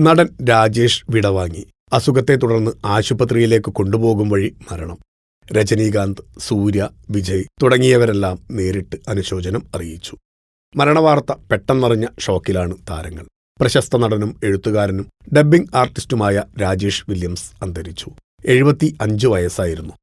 നടൻ രാജേഷ് വിടവാങ്ങി അസുഖത്തെ തുടർന്ന് ആശുപത്രിയിലേക്ക് കൊണ്ടുപോകും വഴി മരണം. രജനീകാന്ത് സൂര്യ വിജയ് തുടങ്ങിയവരെല്ലാം നേരിട്ട് അനുശോചനം അറിയിച്ചു. മരണവാർത്ത പെട്ടെന്നറിഞ്ഞ ഷോക്കിലാണ് താരങ്ങൾ. പ്രശസ്ത നടനും എഴുത്തുകാരനും ഡബ്ബിംഗ് ആർട്ടിസ്റ്റുമായ രാജേഷ് വില്യംസ് അന്തരിച്ചു. എഴുപത്തി അഞ്ച് വയസ്സായിരുന്നു.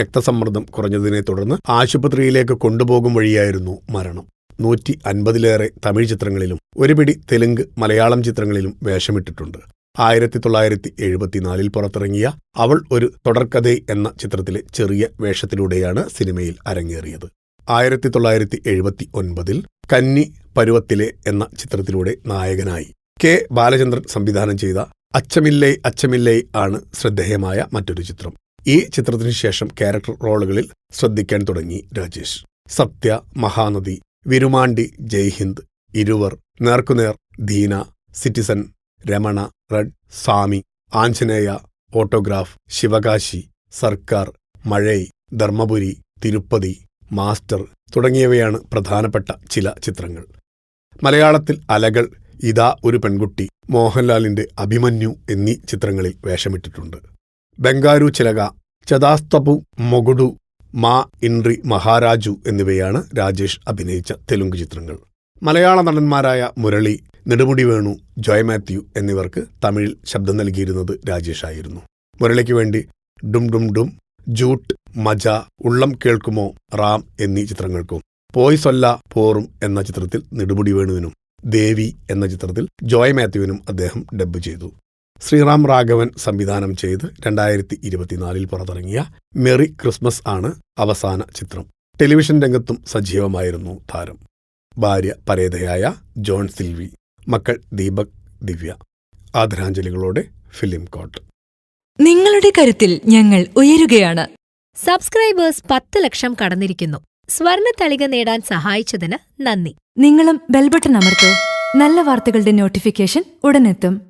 രക്തസമ്മർദ്ദം കുറഞ്ഞതിനെ തുടർന്ന് ആശുപത്രിയിലേക്ക് കൊണ്ടുപോകും വഴിയായിരുന്നു മരണം. നൂറ്റി അൻപതിലേറെ തമിഴ് ചിത്രങ്ങളിലും ഒരു പിടി തെലുങ്ക് മലയാളം ചിത്രങ്ങളിലും വേഷമിട്ടിട്ടുണ്ട്. ആയിരത്തി തൊള്ളായിരത്തി എഴുപത്തിനാലിൽ പുറത്തിറങ്ങിയ അവൾ ഒരു തുടർക്കഥ എന്ന ചിത്രത്തിലെ ചെറിയ വേഷത്തിലൂടെയാണ് സിനിമയിൽ അരങ്ങേറിയത്. ആയിരത്തി തൊള്ളായിരത്തി എഴുപത്തി ഒൻപതിൽ കന്നി പരുവത്തിലെ എന്ന ചിത്രത്തിലൂടെ നായകനായി കെ. ബാലചന്ദ്രൻ സംവിധാനം ചെയ്ത അച്ചമില്ലേ അച്ചമില്ലേ ആണ് ശ്രദ്ധേയമായ മറ്റൊരു ചിത്രം. ഈ ചിത്രത്തിനു ശേഷം ക്യാരക്ടർ റോളുകളിൽ ശ്രദ്ധിക്കാൻ തുടങ്ങി രാജേഷ്. സത്യ Mahanadi Virumandi Jai Hind Iruvar. Nerukku Ner. Dheena. Citizen. Ramana. Red. Swami. Anjaneya. Autograph. Sivakasi. Sarkar. Mazhai. Dharmapuri. Tirupati. Master. തുടങ്ങിയവയാണ് പ്രധാനപ്പെട്ട ചില ചിത്രങ്ങൾ. മലയാളത്തിൽ അലകൾ ഇതാ ഒരു പെൺകുട്ടി മോഹൻലാലിന്റെ അഭിമന്യു എന്നീ ചിത്രങ്ങളിൽ വേഷമിട്ടിട്ടുണ്ട്. ബംഗാരു ചിലക ചതാസ്തപു മൊഗുഡു മാ ഇൻറി മഹാരാജു എന്നിവയാണ് രാജേഷ് അഭിനയിച്ച തെലുങ്ക് ചിത്രങ്ങൾ. മലയാള നടന്മാരായ മുരളി നെടുമുടി വേണു ജോയ് മാത്യു എന്നിവർക്ക് തമിഴിൽ ശബ്ദം നൽകിയിരുന്നത് രാജേഷായിരുന്നു മുരളിക്ക് വേണ്ടി ഡും ഡും ഡും ജൂട്ട് മജ ഉള്ളം കേൾക്കുമോ റാം എന്നീ ചിത്രങ്ങൾക്കും പോയ് സൊല്ല പോറും എന്ന ചിത്രത്തിൽ നെടുമുടി വേണുവിനും ദേവി എന്ന ചിത്രത്തിൽ ജോയ് മാത്യുവിനും അദ്ദേഹം ഡബ്ബ് ചെയ്തു. ശ്രീറാം രാഘവൻ സംവിധാനം ചെയ്ത് രണ്ടായിരത്തി ഇരുപത്തിനാലിൽ പുറത്തിറങ്ങിയ മെറി ക്രിസ്മസ് ആണ് അവസാന ചിത്രം. ടെലിവിഷൻ രംഗത്തും സജീവമായിരുന്നു താരം. ഭാര്യ പരേതയായ ജോൺ സിൽവി മക്കൾ ദീപക് ദിവ്യ. ആദരാഞ്ജലികളോടെ ഫിലിം കോട്ട്. നിങ്ങളുടെ കരുത്തിൽ ഞങ്ങൾ ഉയരുകയാണ്. സബ്സ്ക്രൈബേഴ്സ് പത്ത് ലക്ഷം കടന്നിരിക്കുന്നു. സ്വർണ തളിക നേടാൻ സഹായിച്ചതിന് നന്ദി. നിങ്ങളും ബെൽബട്ടൺ അമർത്തോ. നല്ല വാർത്തകളുടെ നോട്ടിഫിക്കേഷൻ ഉടനെത്തും.